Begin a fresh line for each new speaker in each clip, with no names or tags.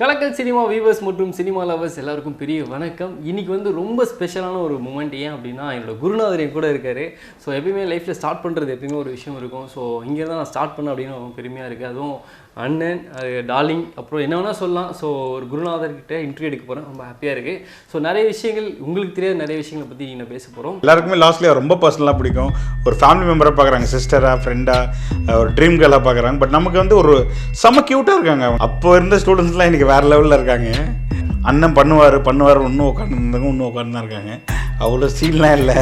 கலக்கல் cinema viewers மற்றும் cinema lovers எல்லாருக்கும் பெரிய வணக்கம். இன்னைக்கு வந்து ரொம்ப ஸ்பெஷலான ஒரு மூமெண்ட் ஏன் அப்படின்னா என்னோட குருநாதரையும் கூட இருக்காரு. ஸோ எப்பயுமே லைஃப்பில் ஸ்டார்ட் பண்ணுறது எப்பயுமே ஒரு விஷயம் இருக்கும். ஸோ இங்கே தான் நான் ஸ்டார்ட் பண்ண அப்படின்னு பெருமையாக இருக்குது அதுவும் அண்ணன் அது டார்லிங் அப்புறம் என்ன வேணால் சொல்லலாம். ஸோ ஒரு குருநாதர்கிட்ட இன்டர்வியூ எடுக்க போகிறேன் ரொம்ப ஹாப்பியாக இருக்குது ஸோ நிறைய விஷயங்கள் உங்களுக்கு தெரியாத நிறைய விஷயங்களை பற்றி நீங்கள் பேச போகிறோம்
எல்லாருக்குமே லாஸ்ட்லேயே ரொம்ப பர்சனலாக பிடிக்கும். ஒரு ஃபேமிலி மெம்பரை பார்க்குறாங்க சிஸ்டராக ஃப்ரெண்டாக ஒரு ட்ரீம் கேர்லாக பார்க்குறாங்க பட் நமக்கு வந்து ஒரு செம க்யூட்டாக இருக்காங்க அவங்க. அப்போ இருந்த ஸ்டூடெண்ட்ஸ்லாம் இன்றைக்கி வேறு லெவலில் இருக்காங்க. அண்ணன் பண்ணுவார் பண்ணுவார் இன்னும் உட்காந்துருந்தாங்க இன்னும் உட்காந்து தான் இருக்காங்க. அவ்வளோ சீன்லாம் இல்லை.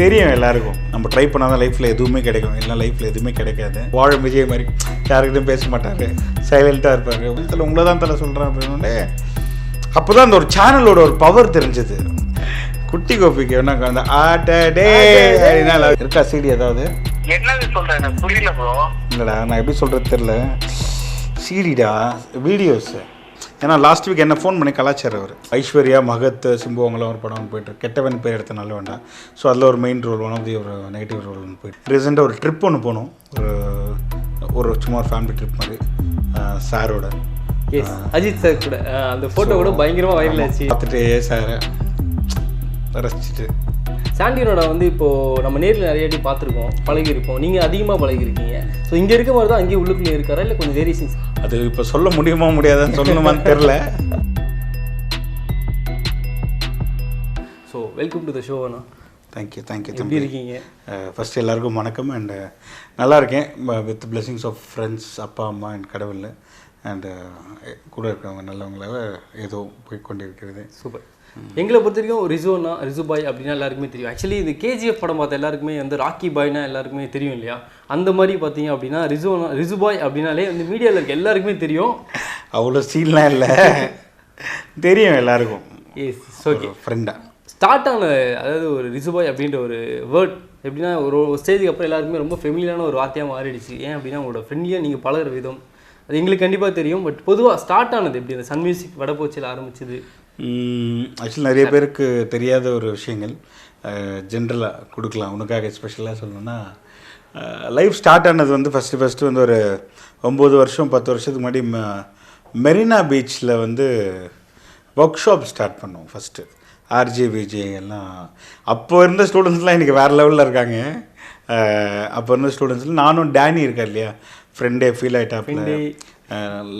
தெரியும் எல்லாருக்கும். நம்ம ட்ரை பண்ணாதான் லைஃப்பில் எதுவுமே கிடைக்கும். இல்லை லைஃப்பில் எதுவுமே கிடைக்காது. வாழ விஜய் மாதிரி யாருக்கிட்டையும் பேச மாட்டார். சைலண்ட்டாக இருப்பார். உங்களை உங்களை தான் தலை சொல்கிறேன் அப்படின்னு அப்போ தான் அந்த ஒரு சேனலோட ஒரு பவர் தெரிஞ்சது. குட்டி கோபிக்கு என்ன அந்த ஆட்டடே இருக்கா சீடி ஏதாவது?
என்னது எனக்கு புரியல ப்ரோ
இல்லைடா நான் எப்படி சொல்கிறது தெரில சீடிடா வீடியோஸ் ஏன்னா லாஸ்ட் வீக் என்ன ஃபோன் பண்ணி கலாச்சாரம் அவர் ஐஸ்வர்யா மகத் சிம்பு அவங்களாம் ஒரு படம் போயிட்டு கெட்டவன் பேர் எடுத்த நல்ல வேண்டாம். ஸோ அதில் ஒரு main role one of the ஒரு நெகட்டிவ் ரோல் ஒன்று போயிட்டு ரீசெண்டாக ஒரு ட்ரிப் ஒன்று போனோம். ஒரு ஒரு சும்மா ஒரு ஃபேமிலி ட்ரிப் மாதிரி. சாரோட.
அஜித் சார் கூட. அந்த ஃபோட்டோ கூட பயங்கரமாக வைரல் ஆச்சு
பார்த்துட்டு சாரை ரசிச்சுட்டு.
சாண்டியனோட வந்து இப்போ நம்ம நேரில் நிறைய வாட்டி பார்த்துருக்கோம் பழகிருக்கோம் நீங்கள் அதிகமாக பழகிருக்கீங்க ஸோ இங்கே இருக்க மாதிரி தான் அங்கேயே உள்ளுக்குள்ளே இருக்காரா? இல்லை கொஞ்சம் வேரியேஷன்ஸ்
அது இப்போ சொல்ல முடியுமா முடியாதான்னு சொல்லணுமான்னு தெரில
so welcome to the show Anna.
Thank you thank you
எப்படி
தம்பி.
இருக்கீங்க?
ஃபஸ்ட்டு எல்லாருக்கும் வணக்கம் அண்டு நல்லா இருக்கேன். வித் பிளெஸிங்ஸ் ஆஃப் ஃப்ரெண்ட்ஸ் அப்பா அம்மா அண்ட் கடவுள். அண்டு கூட இருக்கிறவங்க நல்லவங்களாக ஏதோ போய் கொண்டிருக்கிறது
சூப்பர் எங்களை பொறுத்த வரைக்கும் ரிசுவனா ரிசு பாய் அப்படின்னா எல்லாருக்குமே தெரியும். ஆக்சுவலி இந்த கேஜிஎஃப் படம் பார்த்த எல்லாருக்குமே வந்து ராக்கி பாய்னா எல்லாருக்குமே தெரியும் இல்லையா? அந்த மாதிரி பார்த்தீங்க அப்படின்னா ரிசுவனா ரிசு பாய் அப்படின்னாலே வந்து மீடியாவில் இருக்க எல்லாருக்குமே தெரியும்.
அவ்வளோ சீன்லாம் இல்லை. தெரியும் எல்லாருக்கும்.
எஸ் ஓகே
ஃப்ரெண்டாக
ஸ்டார்ட் ஆன அதாவது ஒரு ரிசுபாய் அப்படின்ற ஒரு வேர்ட் எப்படின்னா ஒரு ஸ்டேஜுக்கு அப்புறம் எல்லாருக்குமே ரொம்ப ஃபெமிலியான ஒரு வார்த்தையாக மாறிடுச்சு. ஏன் அப்படின்னா உங்களோட ஃப்ரெண்ட்லியாக நீங்கள் பழகுற விதம். அது எங்களுக்கு கண்டிப்பாக தெரியும். பட் பொதுவாக ஸ்டார்ட் ஆனது எப்படி? அந்த சன் மியூசிக் வடபோச்சியில் ஆரம்பிச்சது.
ஆக்சுவலி நிறைய பேருக்கு தெரியாத ஒரு விஷயங்கள். ஜென்ரலாக கொடுக்கலாம். உனக்காக ஸ்பெஷலாக சொல்லணும்னா லைஃப் ஸ்டார்ட் ஆனது வந்து ஃபஸ்ட்டு ஃபஸ்ட்டு வந்து ஒரு ஒம்பது வருஷம் பத்து வருஷத்துக்கு முன்னாடி ம- மெரினா பீச்சில் வந்து ஒர்க் ஷாப் ஸ்டார்ட் பண்ணோம் ஃபஸ்ட்டு ஆர்ஜே விஜே எல்லாம். அப்போ இருந்த ஸ்டூடெண்ட்ஸ்லாம் இன்றைக்கி வேறு லெவலில் இருக்காங்க. அப்போ இருந்த ஸ்டூடெண்ட்ஸில் நானும் டேனி இருக்கார் இல்லையா? ஃப்ரெண்டே ஃபீல் ஆகிட்டாப்ல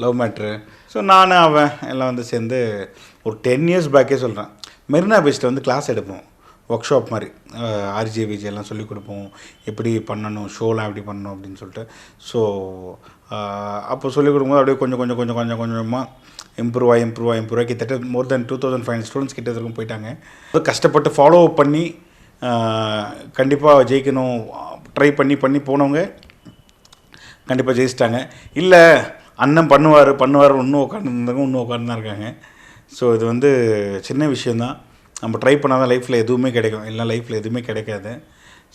லவ் மேட்ரு ஸோ நான் அவன் எல்லாம் வந்து சேர்ந்து ஒரு டென் இயர்ஸ் பேக்கே சொல்கிறேன் மெரினா பீச்சில் வந்து கிளாஸ் எடுப்போம். ஒர்க் ஷாப் மாதிரி ஆர்ஜே விஜி எல்லாம் சொல்லிக் கொடுப்போம். எப்படி பண்ணணும்? ஷோலாம் எப்படி பண்ணணும்? அப்படின்னு சொல்லிட்டு. ஸோ அப்போ சொல்லிக் கொடுக்கும்போது அப்படியே கொஞ்சம் கொஞ்சம் கொஞ்சம் கொஞ்சம் கொஞ்சமாக இம்ப்ரூவ் ஆகி இம்ப்ரூவ் ஆகி இம்ப்ரூவ் ஆகி கிட்டத்தட்ட more than two thousand five students கிட்ட வரைக்கும் போயிட்டாங்க. அது கஷ்டப்பட்டு ஃபாலோ அப் பண்ணி கண்டிப்பாக ஜெயிக்கணும். ட்ரை பண்ணி பண்ணி போனவங்க கண்டிப்பாக ஜெயிச்சிட்டாங்க. இல்லை அண்ணன் பண்ணுவார் பண்ணுவார் இன்னும் உட்காந்துருந்தாங்க இன்னும் உட்காந்து தான் இருக்காங்க. ஸோ இது வந்து சின்ன விஷயந்தான் நம்ம ட்ரை பண்ணால் தான் லைஃப்பில் எதுவுமே கிடைக்கும். இல்லை லைஃப்பில் எதுவுமே கிடைக்காது.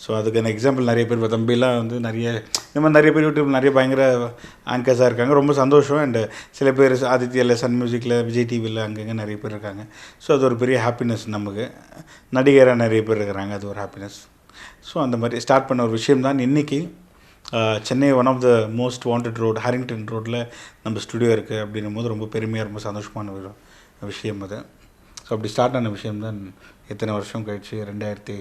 ஸோ அதுக்கான எக்ஸாம்பிள் நிறைய பேர் இப்போ தம்பிலாம் வந்து நிறைய இந்த மாதிரி நிறைய பேர் யூடியூப் நிறைய பயங்கர ஆங்கர்ஸாக இருக்காங்க. ரொம்ப சந்தோஷம். அண்டு சில பேர் ஆதித்யாவில் சன் மியூசிக்கில் விஜய் டிவியில் அங்கங்கே நிறைய பேர் இருக்காங்க. ஸோ அது ஒரு பெரிய ஹாப்பினஸ் நமக்கு. நடிகராக நிறைய பேர் இருக்கிறாங்க. அது ஒரு ஹாப்பினஸ் ஸோ அந்த மாதிரி ஸ்டார்ட் பண்ண ஒரு விஷயம் தான் இன்றைக்கி Chennai one of the most wanted road Harrington ரோட்டில் நம்ம ஸ்டுடியோ இருக்குது அப்படின்னும் போது ரொம்ப பெருமையாக ரொம்ப சந்தோஷமான ஒரு விஷயம் அது. ஸோ அப்படி ஸ்டார்ட் ஆன விஷயம் தான் எத்தனை வருஷம் கழிச்சு ரெண்டாயிரத்தி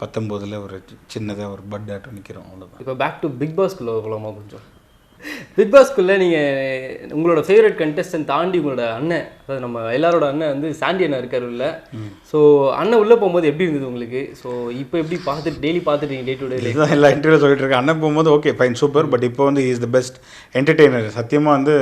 பத்தொம்போதில் ஒரு சின்னதாக ஒரு பட் ஆட்டம் நிற்கிறோம் அவ்வளோதான்
இப்போ பேக் டு பிக் பாஸ்க்குள்ளே போகலாமா கொஞ்சம்? பிக் பாஸ்க்குள்ளே நீங்கள் உங்களோட ஃபேவரட் கண்டெஸ்டன்ட் தாண்டி உங்களோட அண்ணன் அதாவது நம்ம எல்லாரோட அண்ணன் வந்து சாண்டி அண்ணன் இருக்காரு உள்ள. ஸோ அண்ணன் உள்ளே போகும்போது எப்படி இருந்தது உங்களுக்கு? ஸோ இப்போ எப்படி பார்த்துட்டு டெய்லி பார்த்துட்டீங்க டே டு டே
இதுதான் எல்லா இன்டர்வியூ சொல்லிட்டு இருக்கேன் அண்ணன் போகும்போது ஓகே ஃபைன் சூப்பர் பட் இப்போ வந்து இஸ் த பெஸ்ட் என்டர்டெய்னர் சத்தியமாக வந்து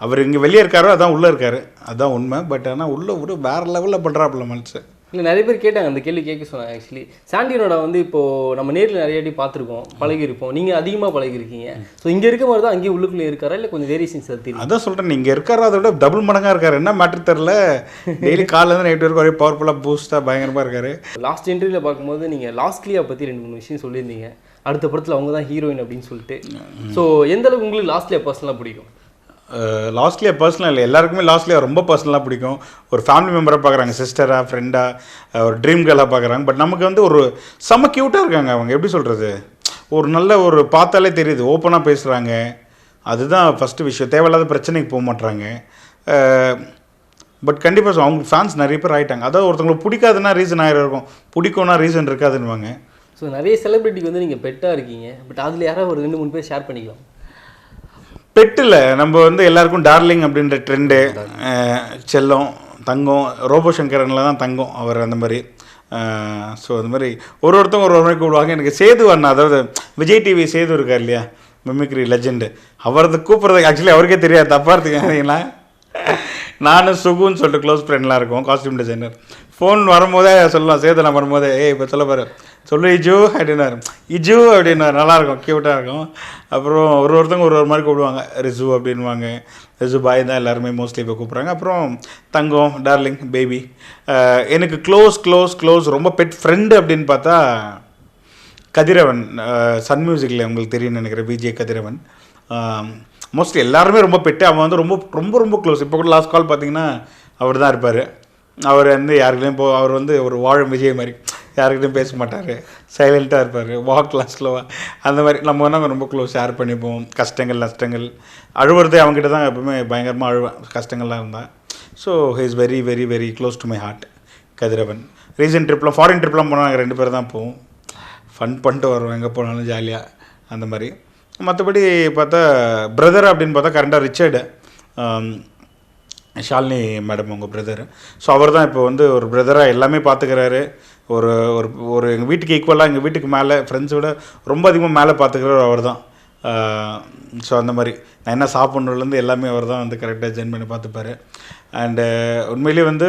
அவர் இங்கே வெளியே இருக்காரோ அதான் உள்ளே இருக்காரு. அதான் உண்மை. பட் ஆனால் உள்ளே ஒரு வேறு லெவலில் பண்ணுறாப்புல மனுஷன்.
இல்லை நிறைய பேர் கேட்டாங்க அந்த கேள்வி கேட்க சொன்னாங்க ஆக்சுவலி சாண்டியனோட வந்து இப்போ நம்ம நேரில் நிறைய வாட்டி பார்த்துருக்கோம் பழகிருப்போம் நீங்கள் அதிகமாக பழகிருக்கீங்க ஸோ இங்கே இருக்க மாதிரி தான் அங்கேயும் உள்ளுக்குள்ளே இருக்காரா? இல்லை கொஞ்சம் வேரியேஷன்ஸ் அது தெரியும்
அதான் சொல்கிறேன் நீங்கள் இருக்காரோ அதை விட டபுள் மடங்காக இருக்காரு. என்ன மேட்ரு தெரில டெய்லி காலையிலேருந்து நைட் வரைக்கும் ஒரே பவர்ஃபுல்லாக பூஸ்ட்டாக பயங்கரமாக இருக்காரு.
லாஸ்ட் இன்டர்வியூவில் பார்க்கும்போது நீங்கள் லாஸ்ட்லியா பற்றி ரெண்டு மூணு விஷயம் சொல்லியிருந்தீங்க. அடுத்த படத்தில் அவங்க தான் ஹீரோயின் அப்படின்னு சொல்லிட்டு. ஸோ எந்த அளவுக்கு உங்களுக்கு லாஸ்ட்லியா பர்சனலாக பிடிக்கும்?
லாஸ்ட்லியாக பர்சனல் இல்லை எல்லாருக்குமே லாஸ்ட்லியாக ரொம்ப பர்சனலாக பிடிக்கும். ஒரு ஃபேமிலி மெம்பரை பார்க்குறாங்க சிஸ்டராக ஃப்ரெண்டாக ஒரு ட்ரீம் கேர்லாக பார்க்குறாங்க பட் நமக்கு வந்து ஒரு செம்ம க்யூட்டாக இருக்காங்க அவங்க. எப்படி சொல்கிறது ஒரு நல்ல ஒரு பார்த்தாலே தெரியுது. ஓப்பனாக பேசுகிறாங்க அதுதான் ஃபஸ்ட்டு விஷயம். தேவையில்லாத பிரச்சனைக்கு போக மாட்டுறாங்க பட் கண்டிப்பாக அவங்க ஃபேன்ஸ் நிறைய பேர் ஆகிட்டாங்க அதாவது ஒருத்தவங்களுக்கு பிடிக்காதுன்னா ரீசன் ஆயிரம் இருக்கும். பிடிக்கும்னா ரீசன் இருக்காதுன்னுவாங்க.
ஸோ நிறைய செலிபிரிட்டிக்கு வந்து நீங்கள் பெட்டாக இருக்கீங்க. பட் அதில் யாராவது ஒரு ரெண்டு மூணு பேர் ஷேர் பண்ணிக்கலாம்.
பெட்டில் நம்ம வந்து எல்லாருக்கும் டார்லிங் அப்படின்ற ட்ரெண்டு செல்லம் தங்கம் ரோபோ சங்கரனில் தான் தங்கம் அவர் அந்த மாதிரி. ஸோ அந்த மாதிரி ஒரு ஒருத்தவங்க ஒரு ஒரு மாதிரி கூப்பிடுவாங்க. எனக்கு சேது அண்ணா அதாவது விஜய் டிவி சேது இருக்கார் இல்லையா? மிமிக்ரி லெஜெண்டு அவரது கூப்பிட்றதுக்கு ஆக்சுவலி அவருக்கே தெரியாது. தப்பாக இருக்குங்களா நானும் சுகுன்னு சொல்லிட்டு க்ளோஸ் ஃப்ரெண்ட்லாம் இருக்கும் காஸ்டியூம் டிசைனர் ஃபோன் வரும்போதே சொல்லலாம் சேது நான் வரும்போதே ஏய் இப்போ சொல்ல பாரு. சொல்லு இஜு அப்படின்னாரு. இஜு அப்படின்னாரு. நல்லாயிருக்கும் க்யூட்டாக இருக்கும். அப்புறம் ஒரு ஒருத்தவங்க ஒரு ஒரு மாதிரி கூப்பிடுவாங்க. ரிசு அப்படின்வாங்க ரிசு பாய் தான் எல்லாருமே மோஸ்ட்லி இப்போ கூப்பிட்றாங்க. அப்புறம் தங்கம் டார்லிங் பேபி எனக்கு க்ளோஸ் க்ளோஸ் க்ளோஸ் ரொம்ப பெட் ஃப்ரெண்டு அப்படின்னு பார்த்தா கதிரவன். சன் மியூசிக்கில் உங்களுக்கு தெரியும்னு நினைக்கிறேன் விஜே கதிரவன். மோஸ்ட்லி எல்லாருமே ரொம்ப பெட்டு அவன் வந்து ரொம்ப ரொம்ப ரொம்ப க்ளோஸ் இப்போ கூட லாஸ்ட் கால் பார்த்தீங்கன்னா அவர் தான் இருப்பார். அவர் வந்து யாருக்கிட்டையும் போ அவர் வந்து ஒரு வாழும் விஜய் மாதிரி. யாருக்கிட்டையும் பேச மாட்டார். சைலண்ட்டாக இருப்பார். வாக்லாம் ஸ்லோவாக அந்த மாதிரி நம்ம வந்து ரொம்ப க்ளோஸ் ஷேர் பண்ணிப்போம். கஷ்டங்கள் நஷ்டங்கள். அழுவுறதே அவங்ககிட்ட தான் எப்பவுமே பயங்கரமாக அழுவேன். கஷ்டங்கள்லாம் இருந்தால் so he is very very very close to my heart Kathiravan. Recent ட்ரிப்லாம் foreign ட்ரிப்லாம் போனால் நாங்கள் ரெண்டு பேர் தான் போவோம். ஃபன் பண்ணிட்டு வருவோம் எங்கே போனாலும் ஜாலியாக அந்த மாதிரி. மற்றபடி பார்த்தா பிரதர் அப்படின்னு பார்த்தா கரண்டாக ரிச்சர்டு ஷாலினி மேடம் உங்கள் பிரதர் ஸோ அவர் தான் இப்போ வந்து ஒரு பிரதராக எல்லாமே பார்த்துக்கிறாரு. ஒரு ஒரு ஒரு எங்கள் வீட்டுக்கு ஈக்குவலாக எங்கள் வீட்டுக்கு மேலே ஃப்ரெண்ட்ஸோட ரொம்ப அதிகமாக மேலே பார்த்துக்கிறவர் அவர் தான் ஸோ அந்த மாதிரி. நான் என்ன சாப்பிட்ணுலேருந்து எல்லாமே அவர் தான் வந்து கரெக்டாக ஜென் பண்ணி பார்த்துப்பாரு அண்டு உண்மையிலேயே வந்து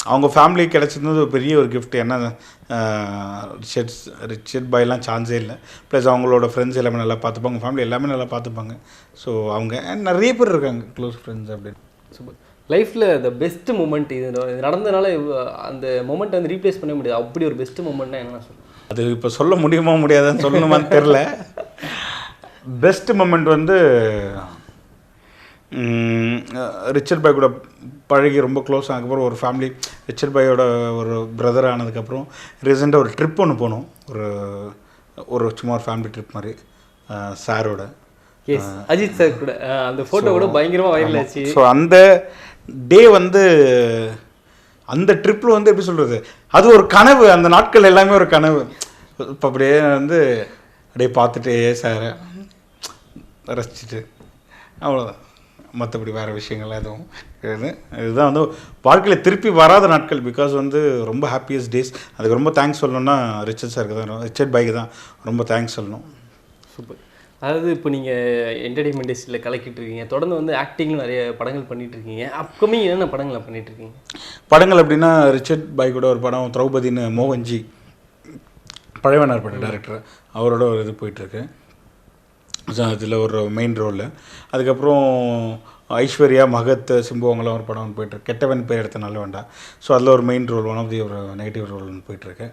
அவங்க ஃபேமிலி கிடச்சிருந்தது ஒரு பெரிய ஒரு கிஃப்ட் ஏன்னா ரிச்சர்ட்ஸ் ரிச்சர்ட் பாய்லாம் சான்ஸே இல்லை. ப்ளஸ் அவங்களோட ஃப்ரெண்ட்ஸ் எல்லாமே நல்லா பார்த்துப்பாங்க ஃபேமிலி எல்லாமே நல்லா பார்த்துப்பாங்க ஸோ அவங்க நிறைய பேர் இருக்காங்க க்ளோஸ் ஃப்ரெண்ட்ஸ் அப்படின்னு.
சூப்பர் லைஃப்பில் த பெஸ்ட் மூமெண்ட் இது இவ்வ- அந்த மூமெண்ட் வந்து ரீப்ளேஸ் பண்ண முடியாது. அப்படி ஒரு பெஸ்ட் மூமெண்ட்னா என்ன சொல்லுங்கள்
அது இப்போ சொல்ல முடியுமா முடியாதான்னு சொல்லணுமான்னு தெரில பெஸ்ட் மொமெண்ட் வந்து ரிச்சர்ட் பாய் கூட பழகி ரொம்ப க்ளோஸ் ஆனதுக்கப்புறம் ஒரு ஃபேமிலி ரிச்சர்ட் பாயோட ஒரு பிரதர் ஆனதுக்கப்புறம் ரீசெண்டாக ஒரு ட்ரிப் ஒன்று போனோம். ஒரு ஒரு சும்மா ஒரு ஃபேமிலி ட்ரிப் மாதிரி சாரோட.
அஜித் சார் கூட. அந்த ஃபோட்டோ கூட பயங்கரமாக வைரல் ஆச்சு.
ஸோ அந்த டே வந்து அந்த ட்ரிப்பில் வந்து எப்படி சொல்கிறது அது ஒரு கனவு. அந்த நாட்கள் எல்லாமே ஒரு கனவு. இப்போ அப்படியே வந்து அப்படியே பார்த்துட்டே சார் ரசிச்சுட்டு அவ்வளோதான் மற்றபடி வேறு விஷயங்கள் எதுவும் இது இதுதான் வந்து வாழ்க்கையில் திருப்பி வராத நாட்கள். பிகாஸ் வந்து ரொம்ப ஹாப்பியஸ்ட் டேஸ் அதுக்கு ரொம்ப தேங்க்ஸ் சொல்லணும்னா ரிச்சர்ட் சாருக்கு தான் ரிச்சர்ட் பைக்கு தான் ரொம்ப தேங்க்ஸ் சொல்லணும்.
சூப்பர். அதாவது இப்போ நீங்கள் என்டர்டைன்மெண்ட் இண்டஸ்ட்ரியில் கலக்கிட்டு இருக்கீங்க. தொடர்ந்து வந்து ஆக்டிங்லும் நிறைய படங்கள் பண்ணிட்டு இருக்கீங்க. அப்கமிங் என்னென்ன படங்களை பண்ணிட்டு இருக்கீங்க?
படங்கள் அப்படின்னா ரிச்சர்ட் பாய் கூட ஒரு படம் திரௌபதின்னு மோகன்ஜி பழையவனார் பட டேரக்டர் அவரோட ஒரு இது போயிட்டுருக்கு. அதில் ஒரு மெயின் ரோலில் அதுக்கப்புறம் ஐஸ்வர்யா மகத் சிம்பு அவங்களாம் ஒரு படம் போயிட்டுருக்கு. கெட்டவன் பேர் எடுத்த நல்ல வேண்டாம் ஸோ அதில் ஒரு main role one of the ஒரு நெகட்டிவ் ரோல் போயிட்டுருக்கு.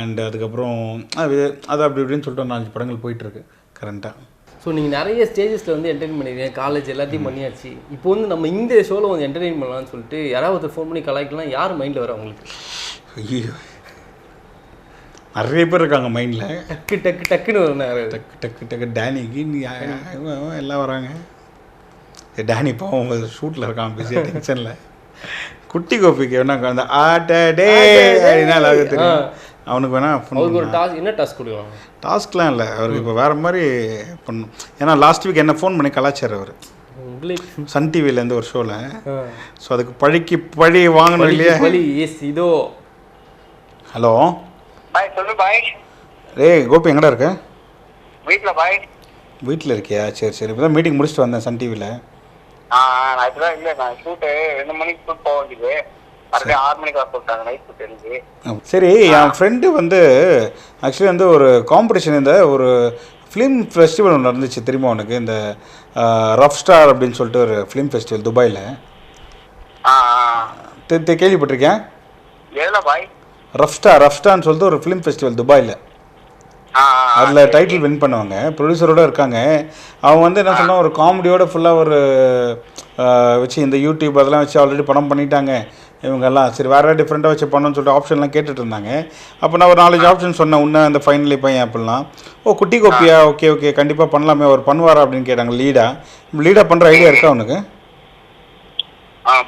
அண்ட் அதுக்கப்புறம் அது அது அப்படி இப்படின்னு சொல்லிட்டு ஒரு நாலஞ்சு படங்கள் போயிட்டுருக்கு. கரண்ட்டாக
ஸோ நீங்கள் நிறைய ஸ்டேஜஸில் வந்து என்டர்டைன் பண்ணிருக்கீங்க. காலேஜ் எல்லாத்தையும் பண்ணியாச்சு. இப்போ வந்து நம்ம இந்த ஷோவில் வந்து என்டர்டைன் பண்ணலாம்னு சொல்லிட்டு யாராவது ஃபோன் பண்ணி கலாய்க்கலாம். யார் மைண்டில் வர உங்களுக்கு?
ஐயோ நிறைய பேர் இருக்காங்க மைண்டில்
டக்கு டக்கு டக்குன்னு வரும்
டக்கு டக்கு டக்கு டேனிக்கு நீ எல்லாம் வராங்க. டேனி பாவம் ஷூட்டில் இருக்கான் பிஸியாக டென்ஷனில் குட்டி கோபிக்கு வேணா அந்த ஆட்ட டே அப்படின்னா எல்லாருக்கும் தெரியும். அவனுக்கு வேணா
அவருக்கு ஒரு டாஸ்க் என்ன டாஸ்க் கொடுக்கலாம்
டாஸ்க்லாம் இல்லை. அவருக்கு இப்போ வேறு மாதிரி பண்ணும். ஏன்னா லாஸ்ட் வீக் என்ன ஃபோன் பண்ணி கலாச்சார் அவர். சன் டிவிலேருந்து ஒரு ஷோவில் ஸோ அதுக்கு பழிக்கு பழி வாங்கணும் இல்லையா?
எஸ் இதோ.
ஹலோ
பாய் சொல்லு பாய்
டேய் கோபி எங்கடா இருக்க?
வீட்டில் பாய்
வீட்டில் இருக்கியா? சரி சரி. இப்போ தான் மீட்டிங் முடிச்சுட்டு வந்தேன் சன் டிவியில்
ஆ நான் இப்பதான் இல்லை நான் ஷூட்டு ரெண்டு மணிக்கு ஷூட் போக வேண்டியது.
சரி என் ஃப்ரெண்டு வந்து ஆக்சுவலி வந்து ஒரு காம்படிஷன் இந்த ஒரு ஃபிலிம் ஃபெஸ்டிவல் ஒன்று நடந்துச்சு தெரியுமா உனக்கு? இந்த ரஃப் ஸ்டார் அப்படின்னு சொல்லிட்டு ஒரு ஃபிலிம் ஃபெஸ்டிவல் துபாயில். கேள்விப்பட்டிருக்கேன் ரஃப் ஸ்டார் ரஃப் ஸ்டார்னு சொல்லிட்டு ஒரு ஃபிலிம் ஃபெஸ்டிவல் துபாயில். அதில் டைட்டில் வின் பண்ணுவாங்க. ப்ரொடியூசரோட இருக்காங்க. அவங்க வந்து என்ன சொன்னா ஒரு காமெடியோட ஃபுல்லாக ஒரு வச்சு இந்த யூடியூப் அதெல்லாம் வச்சு ஆல்ரெடி படம் பண்ணிட்டாங்க. இவங்கெல்லாம் சரி வேறு டிஃப்ரெண்ட்டாக வச்சு பண்ணணும்னு சொல்லிட்டு ஆப்ஷன்லாம் கேட்டுட்டு இருந்தாங்க. அப்போ நான் ஒரு நாலஞ்சு ஆப்ஷன் சொன்னேன். உன்ன அந்த ஃபைனலி பையன் அப்படிலாம். ஓ குட்டி கோப்பியா? ஓகே ஓகே கண்டிப்பாக பண்ணலாமே. அவர் பண்ணுவாரா அப்படின்னு கேட்டாங்க. லீடா லீடாக பண்ணுற ஐடியா இருக்கா உனக்கு?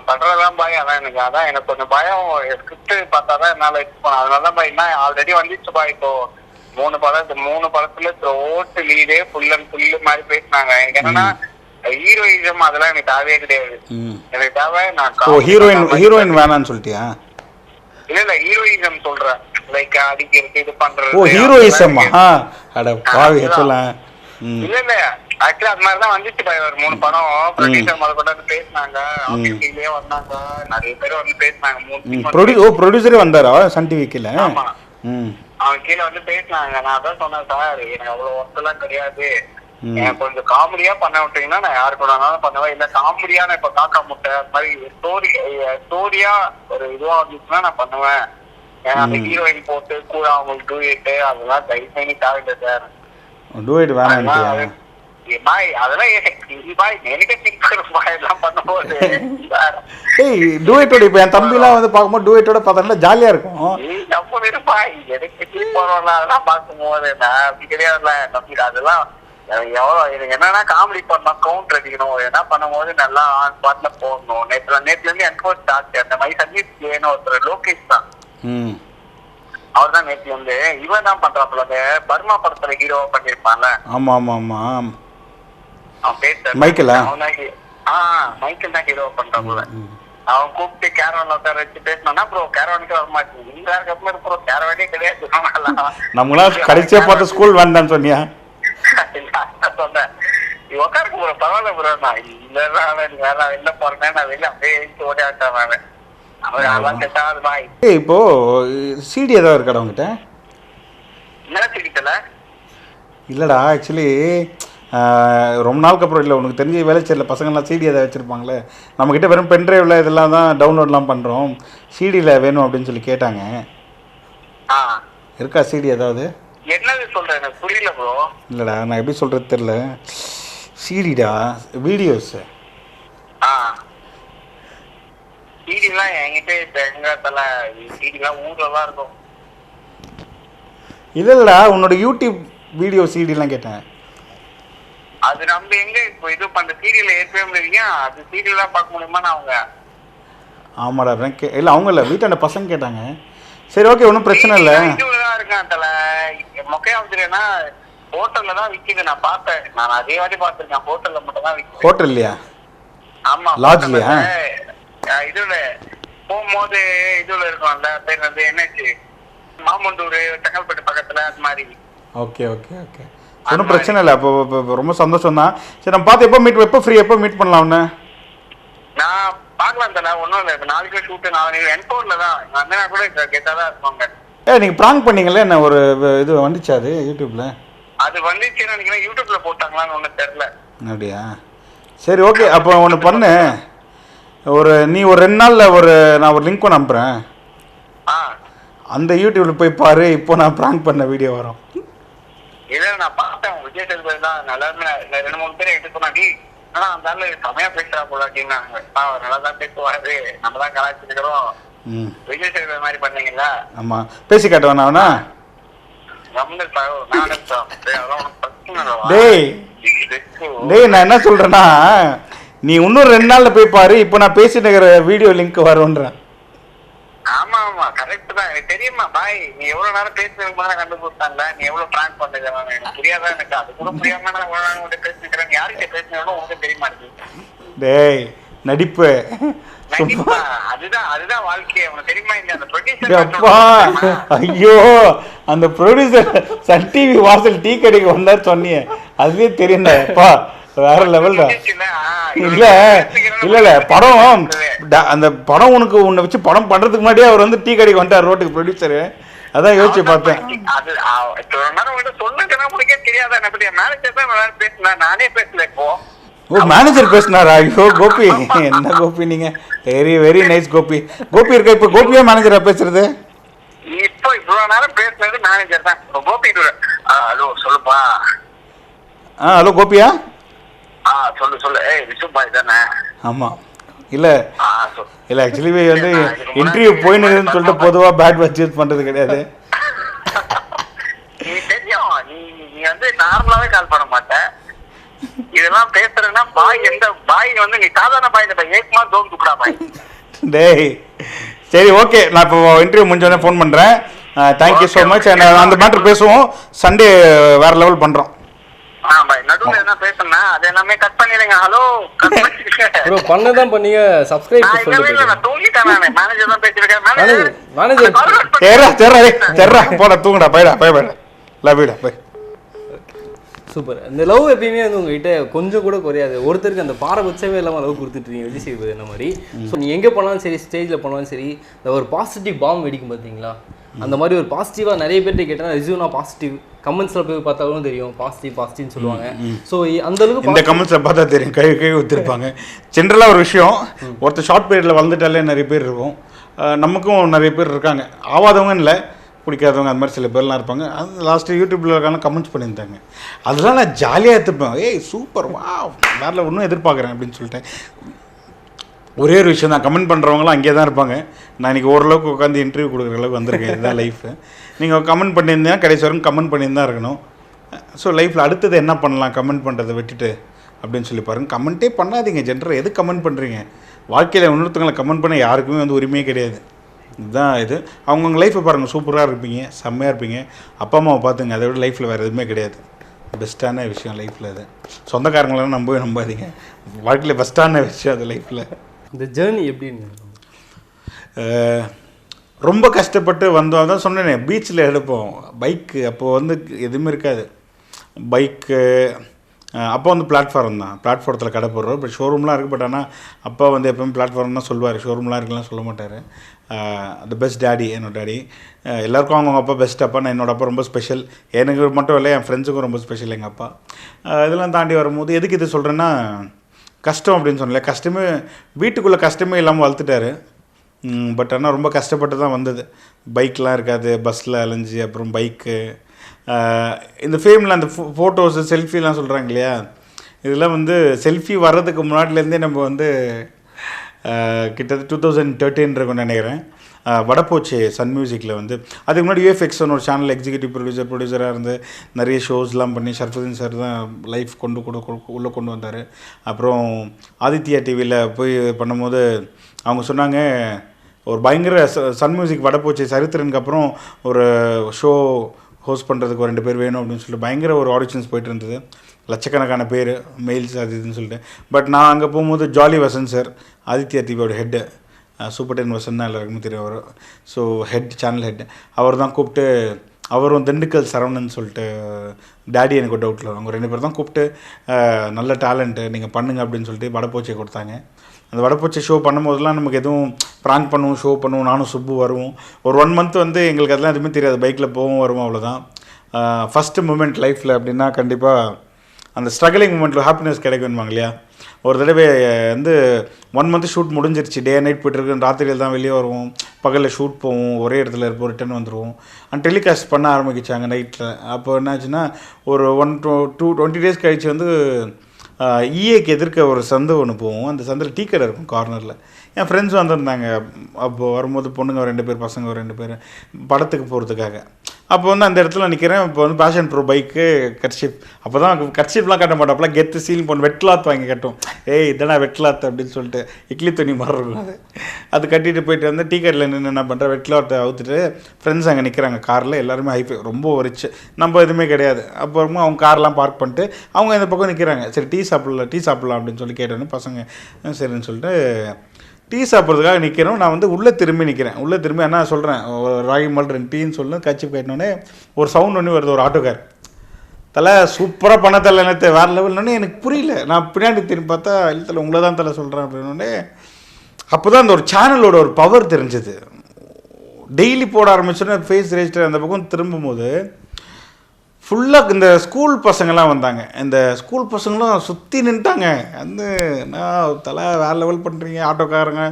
பண்றதெல்லாம் பயம். அதான் எனக்கு அதான் எனக்கு கொஞ்சம் பயம். ஸ்கிரிப்ட் பார்த்தா தான் என்னால இது பண்ண அதனால தான் பயம். என்ன ஆல்ரெடி வந்துச்சு பா இப்போ மூணு படம் மூணு படத்துல த்ரோட்டு லீடே ஃபுல் அண்ட் ஃபுல்லு மாதிரி பேசினாங்க. எனக்கு என்னன்னா ஹீரோயிசம் அதெல்லாம் எனக்கு தேவையே கிடையாது. எனக்கு தேவை நான்
ஓ ஹீரோயின் ஹீரோயின் வேணான்னு சொல்லிட்டியா?
இல்ல இல்ல ஹீரோயிசம் சொல்றேன். லைக் அடிக்கிறது இது பண்றது
ஓ
அதெல்லாம்
அட பாவி சொல்லலாம்
இல்ல இல்ல ஆக்சுவலா அது மாதிரி தான் வந்துச்சு பா ஒரு மூணு படம். ப்ரொடியூசர் முதல் கொண்டு வந்து பேசினாங்க ஆஃபீஸ்லயே வந்தாங்க. நிறைய பேர் வந்து பேசினாங்க. மூணு
ஓ ப்ரொடியூசரே வந்தாரா? சன் டிவிக்கில்?
ஆமா. அவன் கீழே வந்து பேசினாங்க. நான் அதான் சொன்னேன் சார் எனக்கு அவ்வளவு ஒர்க் எல்லாம் கிடையாது. எனக்கு கொஞ்சம் காமெடியா பண்ண விட்டீங்கன்னா நான் யாரு கூட வேணாலும் பண்ணுவேன். இல்ல காமெடியான இப்ப காக்கா முட்டை அந்த மாதிரி ஸ்டோரி ஸ்டோரியா ஒரு இதுவா இருந்துச்சுன்னா நான் பண்ணுவேன். அந்த ஹீரோயின் போட்டு கூட அவங்களுக்கு டூயிட்டு அதெல்லாம் தயவு பண்ணி தேவையில்லை சார்.
டூயிட் டூயட்டோட இப்போ என் தம்பிலாம் வந்து பார்க்கும்போது டூயட்டோட பார்த்தோம்னா ஜாலியாக இருக்கும்.
நீ நம்ம இருப்பாய் எனக்கு அதெல்லாம் பார்க்கும்போது நான் அப்படி கிடையாதுல்ல நம்பி அதெல்லாம் எவ்வளவு எனக்கு என்னன்னா காமெடி பண்ணணும் கவுண்டர் அடிக்கணும். என்ன பண்ணும்போது நல்லா ஆன் பாட்ல போடணும். நேற்று நேற்றுல இருந்து என்கோச் ஆச்சு அந்த மாதிரி சர்வீஸ் வேணும் ஒருத்தர் லோகேஷ் தான். அவர் தான் நேற்று வந்து இவன் தான் பண்றாப்புல அந்த பர்மா படத்துல ஹீரோவா பண்ணிருப்பான்ல.
ஆமாம் ஆமாம் ஆமாம்
அவன் பேச
மைக்கேலா?
ஆ மைக்கேல் தான் ஹீரோவா பண்றாப்புல. அவன் கூப்பிட்டு கேரவன்ல உட்கார வச்சு பேசினா ப்ரோ கேரவனுக்கு வர மாட்டேங்குது அதுக்கப்புறம் ப்ரோ கேரவனே கிடையாது.
நம்மளாம் கடைசியாக பார்த்த ஸ்கூல் வேண்டான்னு சொன்னியா?
சொன்னேன் உட்காருக்கு ப்ரோ பரவாயில்ல ப்ரோ நான் இல்ல வேற வெளில போறேன் நான் வெளில அப்படியே எழுந்து ஓடி ஆட்டேன் நானு அவன் அதெல்லாம் செட் ஆகாது பாய்
ஏய் இப்போது சிடி ஏதாவது இருக்காடா உங்ககிட்ட
என்ன
இல்லைடா ஆக்சுவலி ரொம்ப நாளுக்கு அப்புறம் இல்லை. உனக்கு தெரிஞ்ச வேலைச்சேரியில் பசங்கள்லாம் சிடி ஏதாவது வச்சுருப்பாங்களே. நம்மக்கிட்ட வெறும் பென்ட்ரைவில் இதெல்லாம் தான் டவுன்லோட்லாம் பண்ணுறோம் சிடியில் வேணும் அப்படின்னு சொல்லி கேட்டாங்க.
ஆ.
இருக்கா சிடி ஏதாவது?
என்னது சொல்ற? எனக்கு புரியல ப்ரோ
இல்லைடா நான் எப்படி சொல்கிறது தெரில சிடிடா வீடியோஸு
ஆ. சீடிலாம் என்கிட்ட இப்ப எங்க தல சீடிலாம் ஊர்ல தான் இருக்கும்.
இல்லை இல்லைடா உன்னோட யூடியூப் வீடியோ சிடிலாம் கேட்டேன்.
அது நம்ம எங்க இப்போ இது பண்ற சீரியல் ஏற்கவே முடியும் அது சீரியல் தான் பார்க்க முடியுமா அவங்க?
ஆமாடா இல்லை அவங்க இல்லை வீட்டாண்ட பசங்க கேட்டாங்க. சரி ஓகே ஒன்றும் பிரச்சனை இல்லை.
இதுலதான் இருக்கான் தல மொக்கையா வந்துருன்னா ஹோட்டல்ல தான் விக்குது. நான் பார்த்தேன். நான் அதே வாட்டி பார்த்திருக்கேன். ஹோட்டல்ல மட்டும் தான் விக்குது.
ஹோட்டல் இல்லையா
ஆமா அஹ், இதுல. போகும்போது இதுல இருக்கும்ல பேர் வந்து என்னாச்சு? மாமண்டூர் செங்கல்பட்டு பக்கத்துல அது மாதிரி.
ஓகே ஓகே ஓகே ஒன்றும் பிரச்சனை இல்லை. அப்போ ரொம்ப சந்தோஷம் தான் சரி நம்ம பார்த்து எப்போ மீட் எப்போ ஃப்ரீ எப்போ மீட் பண்ணலாம் உன்னை?
நான் பார்க்கலாம் தல ஒன்றும் இல்லை இப்போ நாளைக்கு ஷூட்டு நாளைக்கு என்கோர்ல தான். வந்தனா கூட கெட்டா தான் இருப்பாங்க.
ஏ நீங்கள் ப்ராங்க் பண்ணீங்களே என்ன ஒரு இது வந்துச்சா அது யூடியூப்பில்
அது வந்துச்சுன்னு நினைக்கிறேன் யூடியூப்ல போட்டாங்களான்னு ஒன்றும் தெரியல.
அப்படியா? சரி ஓகே அப்போ ஒன்று பண்ணு. ஒரு நீ ஒரு ரெண்டு நாளில் ஒரு நான் ஒரு லிங்க் ஒன்று அனுப்புகிறேன்
ஆ.
அந்த யூடியூப்பில் போய் பாரு இப்போ நான் ப்ராங்க் பண்ண வீடியோ வரும்.
இல்ல நான் பார்த்தேன். விஜய் சேதுபதி தான். நல்லா ரெண்டு மூணு பேர் எடுத்து சொன்னாடி ஆனா அந்த ஆளு செமையா பேசுறா போல அப்படின்னாங்க அவர் நல்லா தான் பேசுவாரு நம்ம தான் கலாச்சிருக்கிறோம் விஜய் சேதுபதி மாதிரி பண்ணீங்களா
ஆமாம் பேசி காட்டுவேன் அவனா?
டேய்?
டேய். நான் என்ன சொல்கிறேன்னா நீ இன்னும் ரெண்டு நாளில் போய் பாரு. இப்போ நான் பேசிட்டு இருக்கிற வீடியோ லிங்க் வரும்ன்றேன்.
ஆமா ஆமா கரெக்ட் தான். எனக்கு தெரியுமா பாய். நீ எவ்வளவு நேரம் பேசுறதுக்கு முதல்ல கண்டுபிடிச்சாங்க நீ எவ்வளவு பிராங்க் பண்ணது எனக்கு புரியாதா எனக்கு? அது கூட புரியாம நான் எவ்வளவு நேரம் உங்கள்கிட்ட பேசிக்கிறேன் யார்கிட்ட பேசினாலும் உங்களுக்கு தெரிய மாட்டேங்குது
டேய் நடிப்பு.
தெரியுமா
ஐயோ அந்த ப்ரொடியூசர் சன் டிவி வாசல் டீ கடைக்கு வந்தார் சொன்னியே அதுவே தெரியும்டா அப்பா வேற லெவல்டா இல்ல இல்ல இல்ல படம் அந்த படம் உனக்கு உன்னை வச்சு படம் பண்றதுக்கு முன்னாடியே அவர் வந்து டீ கடைக்கு வந்துட்டார் ரோட்டுக்கு ப்ரொடியூசரு அதான் யோசிச்சு பார்த்தேன்.
அது நானே பேசல இப்போ.
ஓ மேனேஜர் பேசினாரா? ஐயோ கோபி. என்ன கோபி நீங்க? Very very nice Gopi. Gopi இருக்க? இப்போ கோபியா மேனேஜரா பேசுறது?
இப்போ இவ்வளவு நேரம் பேசுனது மேனேஜர் தான். கோபி ஹலோ சொல்லுப்பா.
ஆ ஹலோ கோபியா?
ஆ சொல்லு சொல்லு. ஏய் விசு பாய் தானே
ஆமாம் இல்லை இல்லை ஆக்சுவலி வந்து இன்டர்வியூ போயின்னு சொல்லிட்டு பொதுவாக பேட் வச்சு யூஸ் பண்ணுறது கிடையாது.
நீ தெரியும். நீ நீ வந்து நார்மலாவே கால் பண்ண மாட்ட. இதெல்லாம் பேசுறதுன்னா பாய் எந்த பாய் வந்து நீ சாதாரண பாய் இல்ல ஏக்குமா ஜோன் துக்குடா பாய்.
டேய். சரி ஓகே நான் இப்போ இன்டர்வியூ முடிஞ்சோடனே ஃபோன் பண்ணுறேன் தேங்க்யூ ஸோ மச் அந்த மேட்ரு பேசுவோம். சண்டே வேறு லெவல் பண்ணுறோம்
நடுவுல என்ன பேசுனா அது எல்லாமே கட் பண்ணிடுங்க. ஹலோ
ப்ரோ பண்ணதான் பண்ணீங்க. சப்ஸ்கிரைப்
நான் தூங்கிட்டேன் நானு. மேனேஜர் தான் பேசிருக்கேன்
Manager, manager.
தெர்றா தெர்றா டேய், தெர்றா. போடா தூங்குடா போய்டா போய் போய்டா. இல்லை போய்டா போய்.
சூப்பர் இந்த லவ் எப்பயுமே வந்து உங்ககிட்ட கொஞ்சம் கூட குறையாது. ஒருத்தருக்கு அந்த பாரபட்சமே இல்லாமல் லவ் கொடுத்துட்ருக்கீங்க விஜய் சேதுபதி என்ன மாதிரி. ஸோ நீ எங்கே போனாலும் சரி ஸ்டேஜில் போனாலும் சரி இந்த ஒரு பாசிட்டிவ் பாம் வெடிக்கும் பார்த்தீங்களா அந்த மாதிரி ஒரு பாசிட்டிவாக நிறைய பேர்ட்ட கேட்டால் ரிசீவ்னா பாசிட்டிவ் கமெண்ட்ஸில் போய் பார்த்தாலும் தெரியும். பாசிட்டிவ் பாசிட்டிவ்னு சொல்லுவாங்க. ஸோ அந்த அளவுக்கு
இந்த கமெண்ட்ஸில் பார்த்தா தெரியும். கை கை ஊற்றிருப்பாங்க ஜென்ரலாக ஒரு விஷயம் ஒருத்தர் ஷார்ட் பீரியடில் வளர்ந்துட்டாலே நிறைய பேர் இருக்கும். நமக்கும் நிறைய பேர் இருக்காங்க. ஆவாதவங்க இல்லை பிடிக்காதவங்க அந்த மாதிரி சில பேர்லாம் இருப்பாங்க. அது லாஸ்ட்டு யூடியூப்பில் இருக்காங்க கமெண்ட்ஸ் பண்ணியிருந்தாங்க. அதெல்லாம் நான் ஜாலியாக எடுத்துப்பேன். ஏய் சூப்பர் வா வேறு ஒன்றும் எதிர்பார்க்குறேன் அப்படின்னு சொல்லிட்டேன். ஒரே ஒரு விஷயம் தான். கமெண்ட் பண்ணுறவங்களாம் அங்கேயே தான் இருப்பாங்க. நான் இன்றைக்கி ஓரளவுக்கு உட்காந்து இன்டர்வியூ கொடுக்குற அளவுக்கு வந்திருக்கேன். இதுதான் லைஃபு நீங்கள் கமெண்ட் பண்ணியிருந்தீங்கன்னா கடைசி வரைக்கும் கமெண்ட் பண்ணியிருந்தா இருக்கணும். ஸோ லைஃப்பில் அடுத்தது என்ன பண்ணலாம்? கமெண்ட் பண்ணுறதை விட்டுட்டு அப்படின்னு சொல்லி பாருங்க. கமெண்ட்டே பண்ணாதீங்க. ஜென்ரல் எது கமெண்ட் பண்ணுறீங்க வாழ்க்கையில் இன்னொருத்தவங்களை கமெண்ட் பண்ண யாருக்குமே வந்து உரிமையே கிடையாது. இதுதான் இது. அவங்கவுங்க லைஃப்பை பாருங்கள் சூப்பராக இருப்பீங்க. செம்மையாக இருப்பீங்க. அப்பா அம்மாவை பார்த்துங்க. அதை விட லைஃப்பில் வேறு எதுவுமே கிடையாது. பெஸ்ட்டான விஷயம் லைஃப்பில் அது. சொந்தக்காரங்களெல்லாம் நம்பவே நம்பாதீங்க. வாழ்க்கையில் பெஸ்ட்டான விஷயம் அது லைஃப்பில்
இந்த ஜேர்னி எப்படின்னு
ரொம்ப கஷ்டப்பட்டு வந்தோம் தான் சொன்னேனே பீச்சில் எடுப்போம். பைக்கு அப்போது வந்து எதுவுமே இருக்காது. பைக்கு அப்போ வந்து பிளாட்ஃபார்ம் தான். பிளாட்ஃபாரத்தில் கடை போடுறோம். பட் ஷோரூம்லாம் இருக்குது பட் ஆனால் அப்பா வந்து எப்போயும் பிளாட்ஃபார்ம் தான் சொல்லுவார். ஷோரூம்லாம் இருக்குலாம் சொல்ல மாட்டார். த பெஸ்ட் டேடி என்னோட டேடி எல்லாருக்கும் அவங்க அப்பா பெஸ்ட் அப்பா. நான் என்னோட அப்பா ரொம்ப ஸ்பெஷல் எனக்கு மட்டும் இல்லை என் ஃப்ரெண்ட்ஸுக்கும் ரொம்ப ஸ்பெஷல் எங்கள் அப்பா. இதெல்லாம் தாண்டி வரும்போது எதுக்கு இது சொல்கிறேன்னா கஷ்டம் அப்படின்னு சொன்னல கஷ்டமே வீட்டுக்குள்ளே கஷ்டமே இல்லாமல் வளர்த்துட்டாரு. பட் ஆனால் ரொம்ப கஷ்டப்பட்டு தான் வந்தது. பைக்லாம் இருக்காது பஸ்ஸில் அலைஞ்சு அப்புறம் பைக்கு. இந்த ஃபேமில் அந்த ஃபோ ஃபோட்டோஸு செல்ஃபிலாம் சொல்கிறாங்க இல்லையா இதெல்லாம் வந்து செல்ஃபி வர்றதுக்கு முன்னாடிலேருந்தே நம்ம வந்து கிட்டத்தட்ட டூ தௌசண்ட் தேர்ட்டின் இருக்கும் நினைக்கிறேன். ஆஹ், வடப்போச்சு சன் மியூசிக்கில் வந்து. அதுக்கு முன்னாடி யூஎஃப்எக்ஸ்னு ஒரு சேனல் எக்ஸிக்யூட்டிவ் ப்ரொடியூசர் ப்ரொடியூசராக இருந்து நிறைய ஷோஸ்லாம் பண்ணி ஷர்ஃபுதீன் சார் தான் லைஃப் கொண்டு கொடு உள்ளே கொண்டு வந்தார். அப்புறம் ஆதித்யா டிவியில் போய் பண்ணும்போது அவங்க சொன்னாங்க ஒரு பயங்கர சன் மியூசிக் வடப்போச்சு சரித்திரனுக்கு அப்புறம் ஒரு ஷோ ஹோஸ்ட் பண்ணுறதுக்கு ஒரு ரெண்டு பேர் வேணும் அப்படின்னு சொல்லிட்டு பயங்கர ஒரு ஆடிஷன்ஸ் போயிட்டு இருந்தது. லட்சக்கணக்கான பேர் மெயில்ஸ் அது இதுன்னு சொல்லிட்டு. பட் நான் அங்கே போகும்போது ஜாலி வசன் சார் ஆதித்யா டிவியோட ஹெட்டு சூப்பர் டென் வசந்த் தான் எல்லாருக்குமே தெரியும் அவர். ஸோ ஹெட் சேனல் ஹெட் அவர் தான் கூப்பிட்டு அவரும் திண்டுக்கல் சரவணன் சொல்லிட்டு டேடி எனக்கு ஒரு டவுட்டில் அவங்க ரெண்டு பேர் தான் கூப்பிட்டு நல்ல டேலண்ட்டு நீங்கள் பண்ணுங்க அப்படின்னு சொல்லிட்டு வடப்போச்சியை கொடுத்தாங்க. அந்த வடப்போச்சி ஷோ பண்ணும்போதெல்லாம் நமக்கு எதுவும் ப்ராங்க் பண்ணுவோம் ஷோ பண்ணுவோம் நானும் சுப்பு வருவோம். ஒரு ஒன் மந்த் வந்து எங்களுக்கு அதெல்லாம் எதுவுமே தெரியாது. பைக்கில் போவோம் வருவோம் அவ்வளோதான் ஃபஸ்ட்டு மூமெண்ட் லைஃப்பில் அப்படின்னா கண்டிப்பாக அந்த ஸ்ட்ரகிளிங் மூமெண்ட்டில் ஹாப்பினஸ் கிடைக்கும்வாங்க இல்லையா? ஒரு தடவை வந்து ஒன் மந்த் ஷூட் முடிஞ்சிருச்சு. டே நைட் போயிட்டுருக்கு ராத்திரியில் தான் வெளியே வருவோம். பகலில் ஷூட் போவோம். ஒரே இடத்துல இருப்போம். ரிட்டர்ன் வந்துடுவோம் அண்ட் டெலிகாஸ்ட் பண்ண ஆரம்பிச்சாங்க நைட்டில் அப்போ என்னாச்சுன்னா ஒரு one two two twenty days கழிச்சு வந்து ஈஏக்கு எதிர்க்க ஒரு சந்து ஒன்று போவோம் அந்த சந்தில் டீ கடை இருக்கும் கார்னரில் என் ஃப்ரெண்ட்ஸ் வந்திருந்தாங்க. அப்போது வரும்போது பொண்ணுங்க ஒரு ரெண்டு பேர் பசங்க ஒரு ரெண்டு பேர் படத்துக்கு போகிறதுக்காக அப்போ வந்து அந்த இடத்துல நிற்கிறேன் இப்போ வந்து பேஷன் ப்ரோ பைக்கு கர்ஷிப் அப்போ தான் கர்ஷிப்லாம் கட்ட மாட்டோம் அப்போலாம் கெத்து சீல் பண்ணி வெட்லாத் வாங்கி கட்டும். ஏய் இதனா வெட்லாத் அப்படின்னு சொல்லிட்டு இட்லி துணி மாதிரி இருக்கும் அது. அது கட்டிட்டு போயிட்டு வந்து டீ கடையில் நின்று என்ன பண்ணுறேன் வெட்லாத்தை அவுத்துட்டு ஃப்ரெண்ட்ஸ் அங்கே நிற்கிறாங்க காரில் எல்லாருமே ஹைஃபை ரொம்ப ரிச்சு நம்ம எதுவுமே கிடையாது. அப்புறமா அவங்க கார்லாம் பார்க் பண்ணிட்டு அவங்க இந்த பக்கம் நிற்கிறாங்க சரி டீ சாப்பிடலாம் டீ சாப்பிடலாம் அப்படின்னு சொல்லி கேட்டோன்னே பசங்க சரின்னு சொல்லிட்டு டீ சாப்பிட்றதுக்காக நிற்கிறோம் நான் வந்து உள்ளே திரும்பி நிற்கிறேன் உள்ளே திரும்பி என்ன சொல்கிறேன் ஒரு ராகி மால் ரெண்டு டீன்னு சொல்லி கட்சி போயிட்டோன்னே ஒரு சவுண்ட் ஒன்று வருது ஒரு ஆட்டோக்கார். தலை சூப்பராக பண்ண தலை நேற்று வேறு லெவல்னு எனக்கு புரியல. நான் பின்னாடி திரும்பி பார்த்தா இல்லை தலை உங்களை தான் தலை சொல்கிறேன் அப்படின்னோடனே அப்போ தான் அந்த ஒரு சேனலோட ஒரு பவர் தெரிஞ்சது. டெய்லி போட ஆரம்பிச்சோன்னே ஃபேஸ் ரெஜிஸ்டர் அந்த பக்கம் திரும்பும்போது ஃபுல்லாக இந்த ஸ்கூல் பசங்கள்லாம் வந்தாங்க. இந்த ஸ்கூல் பசங்களும் சுற்றி நின்ட்டாங்க. வந்து நான் தலை வேறு லெவல் பண்ணுறீங்க ஆட்டோக்காரங்க.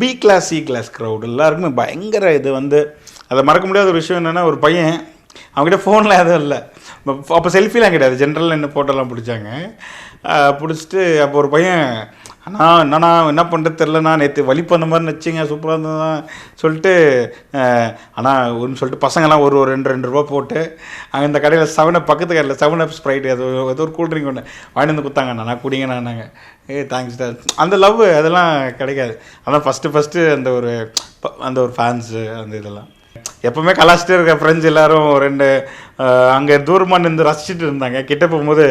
B class C class crowd எல்லாருக்குமே பயங்கர இது வந்து. அதை மறக்க முடியாத ஒரு விஷயம் என்னென்னா ஒரு பையன் அவங்ககிட்ட ஃபோன்லாம் எதுவும் இல்லை. அப்போ செல்ஃபிலாம் கிடையாது. ஜென்ரலில் என்ன ஃபோட்டோலாம் பிடிச்சாங்க. பிடிச்சிட்டு அப்போ ஒரு பையன் ஆனால் என்னண்ணா என்ன பண்ணுறது தெரிலண்ணா நேற்று வழி பண்ண மாதிரி நச்சிங்க சூப்பராக இருந்ததுதான் சொல்லிட்டு ஆனால் ஒன்று சொல்லிட்டு பசங்கள்லாம் ஒரு ஒரு ரெண்டு ரெண்டு ரூபா போட்டு அங்கே இந்த கடையில் செவனை பக்கத்து கடையில் செவன் அப் ஸ்ப்ரைட் அது ஒரு- ஒரு கூல்ட்ரிங்க் ஒன்று வாங்கிட்டு வந்து கொடுத்தாங்கண்ணா நான் குடிங்கண்ணா நாங்கள் ஏ தேங்க்ஸ் சார் அந்த லவ் அதெல்லாம் கிடைக்காது. அதான் ஃபஸ்ட்டு ஃபஸ்ட்டு அந்த ஒரு ப- அந்த ஒரு ஃபேன்ஸு அந்த இதெல்லாம். எப்போவுமே கலாச்சிட்டே இருக்க ஃப்ரெண்ட்ஸ் எல்லாரும் ரெண்டு அங்கே தூரமாக நின்று ரசிச்சுட்டு இருந்தாங்க. கிட்ட போகும்போது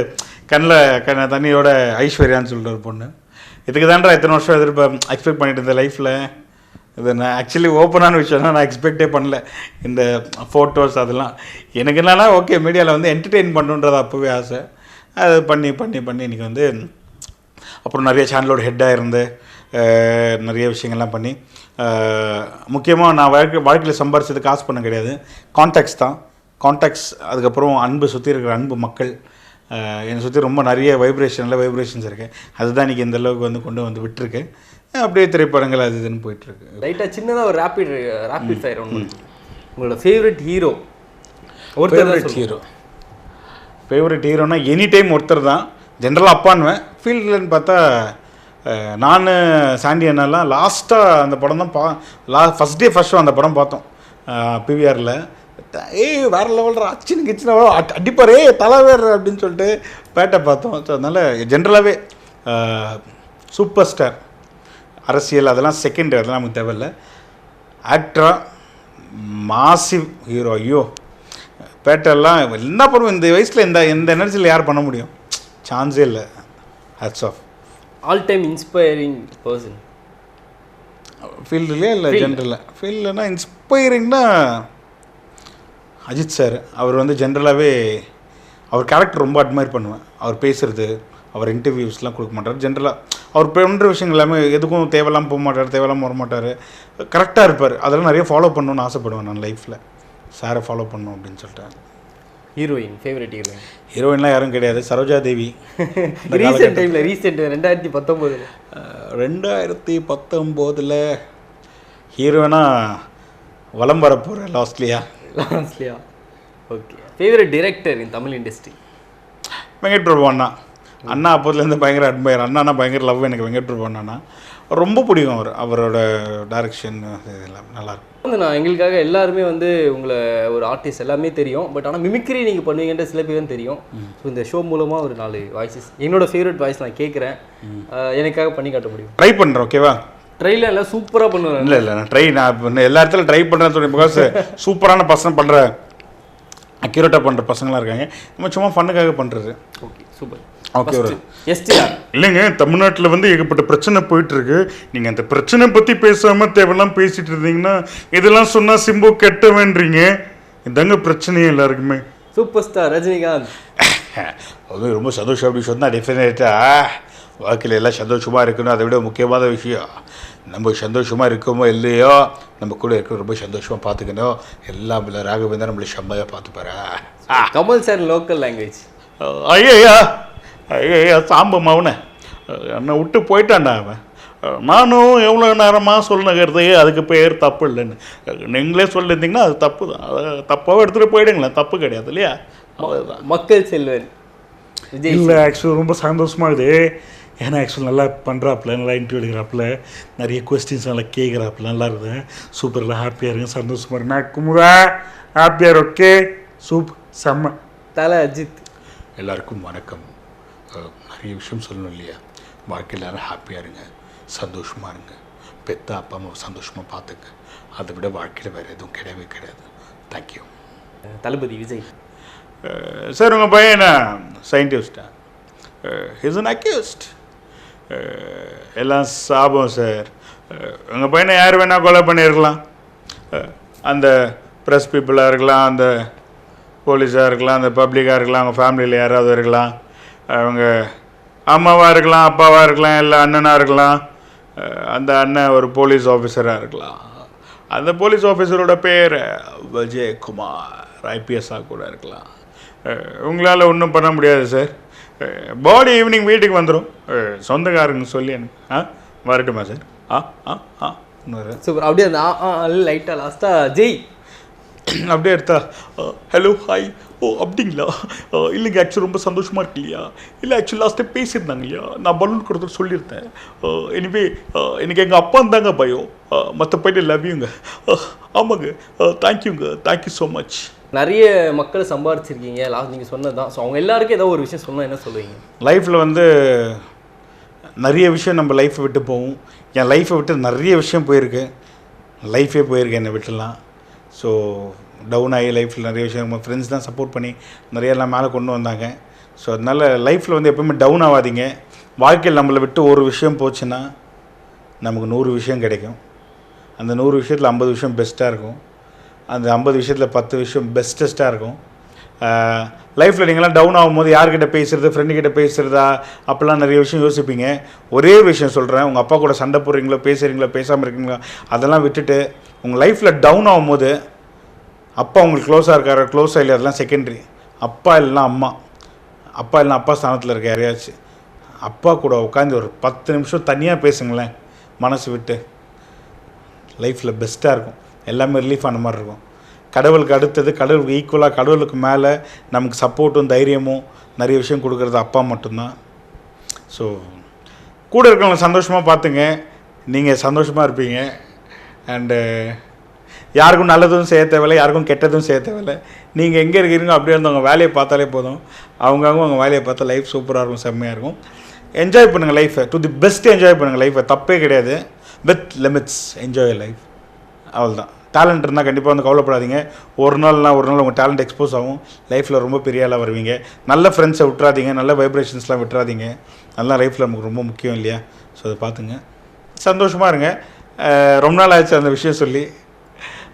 கண்ணில் கண்ண தண்ணியோட ஐஸ்வர்யான்னு சொல்லிட்டு ஒரு பொண்ணு. இதுக்கு தான்டா இத்தனை வருஷம் எதிர்ப்பு எக்ஸ்பெக்ட் பண்ணிட்டு இருந்தேன் லைஃப்பில் இது நான் ஆக்சுவலி ஓப்பனான விஷயம்னா நான் எக்ஸ்பெக்டே பண்ணல. இந்த ஃபோட்டோஸ் அதெல்லாம். எனக்கு என்னன்னா ஓகே மீடியாவில் வந்து என்டர்டெயின் பண்ணுன்றது அப்போவே ஆசை. அது பண்ணி பண்ணி பண்ணி இன்றைக்கி வந்து அப்புறம் நிறைய சேனலோட ஹெட்டாக இருந்து நிறைய விஷயங்கள்லாம் பண்ணி முக்கியமாக நான் வாழ்க்கை வாழ்க்கையில் சம்பாரிச்சது காசு பண்ண கிடையாது. கான்டாக்ட்ஸ் தான். கான்டாக்ட்ஸ் அதுக்கப்புறம் அன்பு சுற்றி இருக்கிற அன்பு மக்கள் என்னை சுற்றி ரொம்ப நிறைய வைப்ரேஷனில் வைப்ரேஷன்ஸ் இருக்கு. அதுதான் இன்றைக்கி இந்த அளவுக்கு வந்து கொண்டு வந்து விட்டுருக்கு. அப்படியே திரைப்படங்கள் அது இதுன்னு போயிட்டுருக்கு.
லைட்டாக சின்னதாக ஒரு ரேப்பிட் ரேப்பிட் ஃபயர் ஒன்று உங்களோட ஃபேவரட் ஹீரோ ஒருத்தர் தான்
ஃபேவரட் ஹீரோ ஃபேவரட் ஹீரோனா எனி டைம் ஒருத்தர் தான். ஜென்ரலாக அப்பான்வேன் ஃபீல்டுலன்னு பார்த்தா நான் சாண்டி அண்ணாலாம் லாஸ்ட்டாக அந்த படம் தான் பா லா ஃபஸ்ட் டே ஃபஸ்ட் ஷோ அந்த படம் பார்த்தோம். பிவிஆரில் ஏய் வேற லெவலில் அச்சின்னு கிச்சின அடிப்பாரே தலை வேறு அப்படின்னு சொல்லிட்டு பேட்டை பார்த்தோம். ஸோ அதனால் ஜென்ரலாகவே சூப்பர் ஸ்டார் அரசியல் அதெல்லாம் செகண்ட் அதெல்லாம் நமக்கு தேவையில்லை. ஆக்டரா மாசிவ் ஹீரோ ஐயோ பேட்டெல்லாம் என்ன பண்ணுவோம்? இந்த வயசில் இந்த இந்த எனர்ஜியில் யார் பண்ண முடியும்? சான்ஸே இல்லை. Hats off
all time inspiring person
ஃபீல்டுலேயே இல்லை ஜென்ரலில் ஃபீல்டுனா இன்ஸ்பைரிங்னா அஜித் சார் அவர் வந்து ஜென்ரலாகவே அவர் கேரக்டர் ரொம்ப அட்மையர் பண்ணுவேன். அவர் பேசுறது அவர் இன்டர்வியூஸ்லாம் கொடுக்க மாட்டார். ஜென்ரலாக அவர் பண்ணுற விஷயங்கள் எல்லாமே எதுக்கும் தேவையில்லாம போக மாட்டார் தேவையில்லாம வர மாட்டார். கரெக்டாக இருப்பார். அதெல்லாம் நிறைய ஃபாலோ பண்ணணும்னு ஆசைப்படுவேன் நான் லைஃப்பில் சாரை ஃபாலோ பண்ணணும் அப்படின்னு சொல்லிட்டு.
ஹீரோயின் ஃபேவரட் ஹீரோயின்
ஹீரோயின்லாம் யாரும் கிடையாது. சரோஜா தேவி.
ரீசெண்ட் டைமில் ரீசெண்ட் ரெண்டாயிரத்தி பத்தொம்போதில்.
அஹ், ரெண்டாயிரத்தி பத்தொம்போதில் ஹீரோயினா வலம் வரப்போகிற Losliya
Losliya okay favourite director in Tamil industry
Venkat Prabhu அண்ணா அண்ணா அப்போதுலேருந்து பயங்கர அட்மையர் அண்ணானா பயங்கர லவ் எனக்கு வெங்கட் பிரபு அண்ணானா ரொம்ப பிடிக்கும் அவர். அவரோட டைரக்ஷன் இதெல்லாம் நல்லாயிருக்கும்
வந்து நான் எங்களுக்காக எல்லாருமே வந்து உங்களை ஒரு ஆர்டிஸ்ட் எல்லாமே தெரியும். பட் ஆனால் மிமிக்ரி நீங்கள் பண்ணுவீங்கன்ற சில பேர் தான் தெரியும் ஸோ இந்த ஷோ மூலமாக ஒரு நாலு வாய்ஸஸ் என்னோட ஃபேவரட் வாய்ஸ் நான் கேட்குறேன். எனக்காக பண்ணி காட்ட முடியும்?
ட்ரை பண்ணுறேன் ஓகேவா
ட்ரெயிலில் எல்லாம் சூப்பராக பண்ணுவேன்
இல்லை இல்லை நான் ட்ரை நான் எல்லா இடத்துல ட்ரை பண்ணுறேன்னு சொல்லி பிகாஸ் சூப்பரான பசங்க பண்ணுற அக்யூரேட்டாக பண்ணுற பசங்களாம் இருக்காங்க. நம்ம சும்மா ஃபண்ணுக்காக பண்ணுறது
ஓகே சூப்பர்
ஓகே ஒரு
எஸ்டிஆர்
இல்லைங்க தமிழ்நாட்டில் வந்து ஏகப்பட்ட பிரச்சனை போயிட்டு இருக்கு நீங்க அந்த பிரச்சனை பத்தி பேசாம தேவையெல்லாம் பேசிட்டு இருந்தீங்கன்னா இதெல்லாம் சொன்னா சிம்பு கெட்டவன்றீங்க. இதாங்க பிரச்சனையே எல்லாருக்குமே.
Super star Rajinikanth.
அது ரொம்ப சந்தோஷம் அப்படி சொன்னால் டெஃபினட்டாக வாழ்க்கையில் எல்லாம் சந்தோஷமாக இருக்கணும். அதை விட முக்கியமான விஷயம் நம்ம சந்தோஷமாக இருக்கோமோ இல்லையோ நம்ம கூட இருக்க ரொம்ப சந்தோஷமாக பார்த்துக்கணும். எல்லாம் இல்லை ராகவேந்தர் நம்மளை செம்மையாக பார்த்துப்பாரா?
கமல் சார் லோக்கல் லாங்குவேஜ்
ஐயா ஐயா சாம்பு மவனை. என்னை விட்டு போயிட்டான்டா அவன். நானும் எவ்வளோ நேரமாக சொல்லுங்கிறது அதுக்கு பேர் தப்பு இல்லைன்னு. நீங்களே சொல்லியிருந்தீங்கன்னா அது தப்பு தான். அதை தப்பாக எடுத்துகிட்டு போயிடுங்களேன். தப்பு கிடையாது இல்லையா?
மக்கள் செல்வன். விஜய்
இல்லை ஆக்சுவலி ரொம்ப சந்தோஷமாக இது ஏன்னா ஆக்சுவலி நல்லா பண்ணுறாப்புல நல்லா இன்டர்வியூ எடுக்கிறாப்புல நிறைய கொஸ்டின்ஸ் நல்லா கேட்குறாப்புல நல்லா இருக்குது. சூப்பரில் ஹாப்பியாக இருங்க சந்தோஷமாக இருக்கு நான் குமுதா ஹாப்பியாக ஓகே சூப் செம்ம.
தலை அஜித்.
எல்லாருக்கும் வணக்கம். நிறைய விஷயம் சொல்லணும் இல்லையா? வாழ்க்கையில் எல்லாரும் ஹாப்பியாக இருங்க சந்தோஷமாக இருங்க. பெத்த அப்பா அம்மாவை சந்தோஷமாக பார்த்துங்க. அதை விட வாழ்க்கையில் வேறு எதுவும் கிடையவே கிடையாது. தேங்க்யூ
தளபதி விஜய்.
சார் உங்கள் பையன் என்ன? சயின்டிஸ்டா இஸ் அன் அக்யூஸ்ட் எல்லாம் சாபம் சார். உங்கள் பையனை யார் வேணால் கொலை பண்ணியிருக்கலாம். அந்த ப்ரெஸ் பீப்புளாக இருக்கலாம் அந்த போலீஸாக இருக்கலாம் அந்த பப்ளிக்காக இருக்கலாம் அவங்க ஃபேமிலியில் யாராவது இருக்கலாம். அவங்க அம்மாவாக இருக்கலாம் அப்பாவாக இருக்கலாம் இல்லை அண்ணனாக இருக்கலாம். அந்த அண்ணன் ஒரு போலீஸ் ஆஃபீஸராக இருக்கலாம். அந்த போலீஸ் ஆஃபீஸரோட பேர் விஜயகுமார் ஐபிஎஸ்ஸாக கூட இருக்கலாம். உங்களால் ஒன்றும் பண்ண முடியாது சார். பாடி ஈவினிங் வீட்டுக்கு வந்துடும் சொந்தக்காரங்க சொல்லி ஆ வரட்டுமா சார் ஆ ஆ ஆ
சூப்பர். அப்படியே லைட்டாக லாஸ்ட்டாக ஜெய்.
அப்படியே எடுத்தா ஹலோ ஹாய் ஓ அப்படிங்களா? இல்லைங்க ஆக்சுவலி ரொம்ப சந்தோஷமாக இருக்கு இல்லையா? இல்லை ஆக்சுவலி லாஸ்ட் டைம் பேசியிருந்தாங்க இல்லையா? நான் பலூன் கொடுத்துட்டு சொல்லியிருந்தேன். எனிவே எனக்கு எங்கள் அப்பா இருந்தாங்க பயம். மற்றபடி லவ்யூங்க ஆமாங்க. தேங்க்யூங்க தேங்க்யூ ஸோ மச்
நிறைய மக்களை சம்பாரிச்சிருக்கீங்க. லாஸ்ட் நீங்கள் சொன்னது தான் ஸோ அவங்க எல்லாருக்கும் ஏதோ ஒரு விஷயம் சொன்னால் என்ன சொல்லுவீங்க?
லைஃப்பில் வந்து நிறைய விஷயம் நம்ம லைஃப்பை விட்டு போகும். என் லைஃப்பை விட்டு நிறைய விஷயம் போயிருக்கு. லைஃபே போயிருக்கு என்னை விட்டுலாம். ஸோ டவுன் ஆகி லைஃப்பில் நிறைய விஷயம் நம்ம ஃப்ரெண்ட்ஸ் தான் சப்போர்ட் பண்ணி நிறைய எல்லாம் மேலே கொண்டு வந்தாங்க. ஸோ அதனால் லைஃப்பில் வந்து எப்பவுமே டவுன் ஆகாதீங்க. வாழ்க்கையில் நம்மளை விட்டு ஒரு விஷயம் போச்சுன்னா நமக்கு நூறு விஷயம் கிடைக்கும். அந்த நூறு விஷயத்தில் ஐம்பது விஷயம் பெஸ்ட்டாக இருக்கும். அந்த ஐம்பது விஷயத்தில் பத்து விஷயம் பெஸ்ட்டஸ்ட்டாக இருக்கும். லைஃப்பில் நீங்களாம் டவுன் ஆகும்போது யார்கிட்ட பேசுகிறது ஃப்ரெண்டுக்கிட்ட பேசுகிறதா அப்போல்லாம் நிறைய விஷயம் யோசிப்பீங்க. ஒரே விஷயம் சொல்கிறேன் உங்கள் அப்பா கூட சண்டை போடுறீங்களோ பேசுகிறீங்களோ பேசாமல் இருக்கீங்களோ அதெல்லாம் விட்டுட்டு உங்கள் லைஃப்பில் டவுன் ஆகும்போது அப்பா உங்களுக்கு க்ளோஸாக இருக்காரு க்ளோஸாக இல்லை அதெல்லாம் செகண்டரி அப்பா இல்லைனா அம்மா. அப்பா இல்லைனா அப்பா ஸ்தானத்தில் இருக்க யாரையாச்சும் அப்பா கூட உட்காந்து ஒரு பத்து நிமிஷம் தனியாக பேசுங்களேன் மனசு விட்டு. லைஃப்பில் பெஸ்ட்டாக இருக்கும். எல்லாமே ரிலீஃப் ஆன மாதிரி இருக்கும். கடவுளுக்கு அடுத்தது கடவுளுக்கு ஈக்குவலாக கடவுளுக்கு மேலே நமக்கு சப்போர்ட்டும் தைரியமும் நிறைய விஷயம் கொடுக்குறது அப்பா மட்டும்தான். ஸோ கூட இருக்கிறவங்க சந்தோஷமாக பார்த்துங்க. நீங்கள் சந்தோஷமாக இருப்பீங்க. அண்டு யாருக்கும் நல்லதும் செய்ய தேவையில்லை யாருக்கும் கெட்டதும் செய்ய தேவையில்லை. நீங்கள் எங்கே இருக்கிறீங்க அப்படியே இருந்து வேலையை பார்த்தாலே போதும். அவங்கவுங்க உங்கள் வேலையை பார்த்தா லைஃப் சூப்பராக இருக்கும் செம்மையாக இருக்கும். என்ஜாய் பண்ணுங்கள் லைஃப்பை டு தி பெஸ்ட் என்ஜாய் பண்ணுங்கள் லைஃப்பை தப்பே கிடையாது. வித் லிமிட்ஸ் என்ஜாய் லைஃப் அவ்வளோதான் டேலண்ட் இருந்தால் கண்டிப்பாக வந்து கவலைப்படாதீங்க. ஒரு நாள்னா ஒரு நாள் உங்கள் டேலண்ட் எக்ஸ்போஸ் ஆகும். லைஃப்பில் ரொம்ப பெரிய ஆளாக வருவீங்க. நல்ல ஃப்ரெண்ட்ஸை விட்றாதீங்க நல்ல வைப்ரேஷன்ஸ்லாம் விட்றாதீங்க நல்லா லைஃப்பில் நமக்கு ரொம்ப முக்கியம் இல்லையா? ஸோ அதை பார்த்துங்க. சந்தோஷமாக இருங்க. ரொம்ப நாள் ஆச்சு அந்த விஷயம் சொல்லி.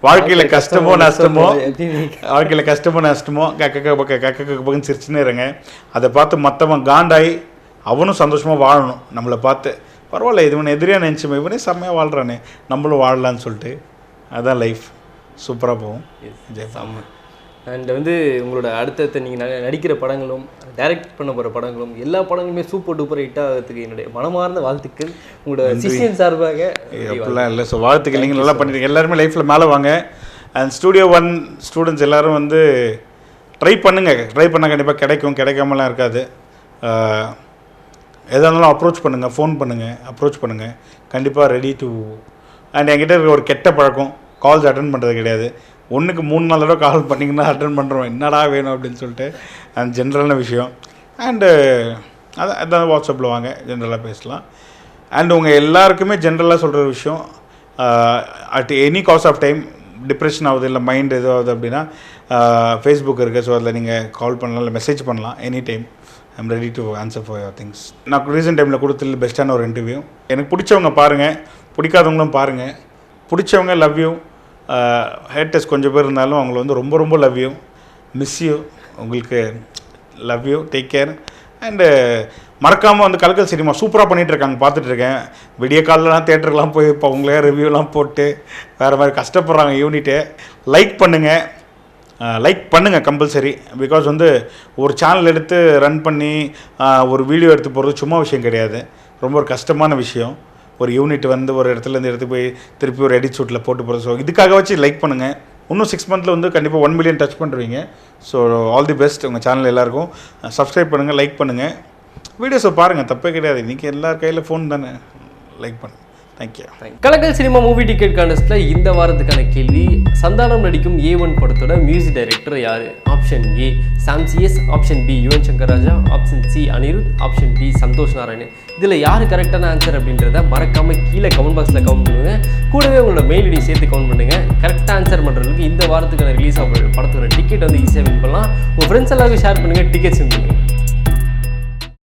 வாழ்க்கையில் கஷ்டமோ நஷ்டமோ வாழ்க்கையில் கஷ்டமோ நஷ்டமோ கக்க கக்க பக்க கக்க கக்க பக்கன்னு சிரிச்சுன்னே இருங்க. அதை பார்த்து மற்றவன் காண்டாய் அவனும் சந்தோஷமாக வாழணும். நம்மளை பார்த்து. பரவாயில்ல இது இவனை எதிரியாக நினச்சிமே இவனே செம்மையாக வாழ்கிறானே நம்மளும் வாழலான்னு சொல்லிட்டு. அதான் லைஃப் சூப்பராக போகும். ஜெய்
அண்ட் வந்து உங்களோட அடுத்தடுத்த நீங்கள் நடிக்கிற படங்களும் டைரக்ட் பண்ண போகிற படங்களும் எல்லா படங்களுமே சூப்பர் டூப்பர் ஹிட் ஆகிறதுக்கு என்னுடைய மனமார்ந்த வாழ்த்துக்கள். உங்களோட சிஷியன் சார்பாக
அப்படிலாம் இல்லை. ஸோ வாழ்த்துக்கள். நீங்கள் நல்லா பண்ணிருக்கீங்க எல்லாருமே லைஃப்பில் மேலே வாங்க. அண்ட் ஸ்டூடியோ ஒன் ஸ்டூடெண்ட்ஸ் எல்லாரும் வந்து ட்ரை பண்ணுங்க. ட்ரை பண்ணால் கண்டிப்பாக கிடைக்கும். கிடைக்காமலாம் இருக்காது. ஆஹ், எதா இருந்தாலும் அப்ரோச் பண்ணுங்கள் ஃபோன் பண்ணுங்கள் அப்ரோச் பண்ணுங்கள் கண்டிப்பாக ரெடி டு அண்ட் என்கிட்ட இருக்க ஒரு கெட்ட பழக்கம். கால்ஸ் அட்டன் பண்ணுறது கிடையாது. ஒன்றுக்கு மூணு நாள் தடவை கால் பண்ணிங்கன்னா அட்டன் பண்ணுறோம் என்னடா வேணும் அப்படின்னு சொல்லிட்டு அண்ட் ஜென்ரலான விஷயம். Uh, அண்டு அதான் அதான் வாட்ஸ்அப்பில் வாங்க ஜென்ரலாக பேசலாம். அண்ட் உங்கள் எல்லாருக்குமே ஜென்ரலாக சொல்கிற விஷயம் at any cost of time depression ஆகுது இல்லை மைண்ட் எதுவும் ஆகுது அப்படின்னா uh, ஃபேஸ்புக் இருக்குது ஸோ அதில் நீங்கள் கால் பண்ணலாம் இல்லை மெசேஜ் பண்ணலாம் any time I'm ready to answer for your things நான் ரீசெண்ட் டைமில் கொடுத்தது பெஸ்ட்டான ஒரு இன்டர்வியூ எனக்கு பிடிச்சவங்க பாருங்கள் பிடிக்காதவங்களும் பாருங்கள் பிடிச்சவங்க லவ் யூ ஹேட்டர்ஸ் கொஞ்சம் பேர் இருந்தாலும் அவங்கள வந்து ரொம்ப ரொம்ப லவ் யூ மிஸ் யூ உங்களுக்கு love you take care and மறக்காமல் வந்து கலக்கல் சினிமா சூப்பராக பண்ணிகிட்டு இருக்காங்க. விடிய காலெலாம் தேட்டருக்குலாம் போய் இப்போ அவங்களே ரிவ்யூலாம் போட்டு வேறு மாதிரி கஷ்டப்படுறாங்க யூனிட்டு லைக் பண்ணுங்கள் லைக் பண்ணுங்கள் கம்பல்சரி பிகாஸ் வந்து ஒரு சேனல் எடுத்து ரன் பண்ணி ஒரு வீடியோ எடுத்து போகிறது சும்மா விஷயம் கிடையாது. ரொம்ப ஒரு கஷ்டமான விஷயம். ஒரு யூனிட் வந்து ஒரு இடத்துலேருந்து எடுத்து போய் திருப்பி ஒரு எடிட் ஷூட்டில் போட்டு போகிறது ஸோ இதுக்காக வச்சு லைக் பண்ணுங்கள் இன்னும் சிக்ஸ் மந்தில் வந்து கண்டிப்பாக ஒன் மில்லியன் டச் பண்ணுறீங்க ஸோ ஆல் தி பெஸ்ட் உங்கள் சேனல் எல்லாருக்கும். Uh, சப்ஸ்கிரைப் பண்ணுங்கள் லைக் பண்ணுங்கள் வீடியோஸை பாருங்கள் தப்பே கிடையாது. இன்றைக்கி எல்லார் கையில் ஃபோன் தானே. லைக் பண்ணுங்கள் தேங்க்யூ
கலக்கல் சினிமா மூவி டிக்கெட் கான்டெஸ்ட்டில் இந்த வாரத்துக்கான கேள்வி. சந்தானம் நடிக்கும் ஏ ஒன் படத்தோட மியூசிக் டைரக்டர் யார்? Option A Sam CS option B Yuvan Shankar Raja. Option C Anirudh. Option D Santhosh Narayanan. இதில் யார் கரெக்டான ஆன்சர் அப்படின்றத மறக்காமல் கீழே கமெண்ட் பாக்ஸில் கமெண்ட் பண்ணுங்கள் கூடவே உங்களோட மெயில் ஐடி சேர்த்து கமெண்ட் பண்ணுங்கள் கரெக்டாக ஆன்சர் பண்ணுறதுக்கு இந்த வாரத்துக்கான ரிலீஸ் ஆகிற படத்தோட டிக்கெட் வந்து ஈஸியாக வின் பண்ணலாம். உங்கள் ஃப்ரெண்ட்ஸ் எல்லாருக்கும் ஷேர் பண்ணுங்கள் டிக்கெட்ஸ் வின் பண்ணுங்கள்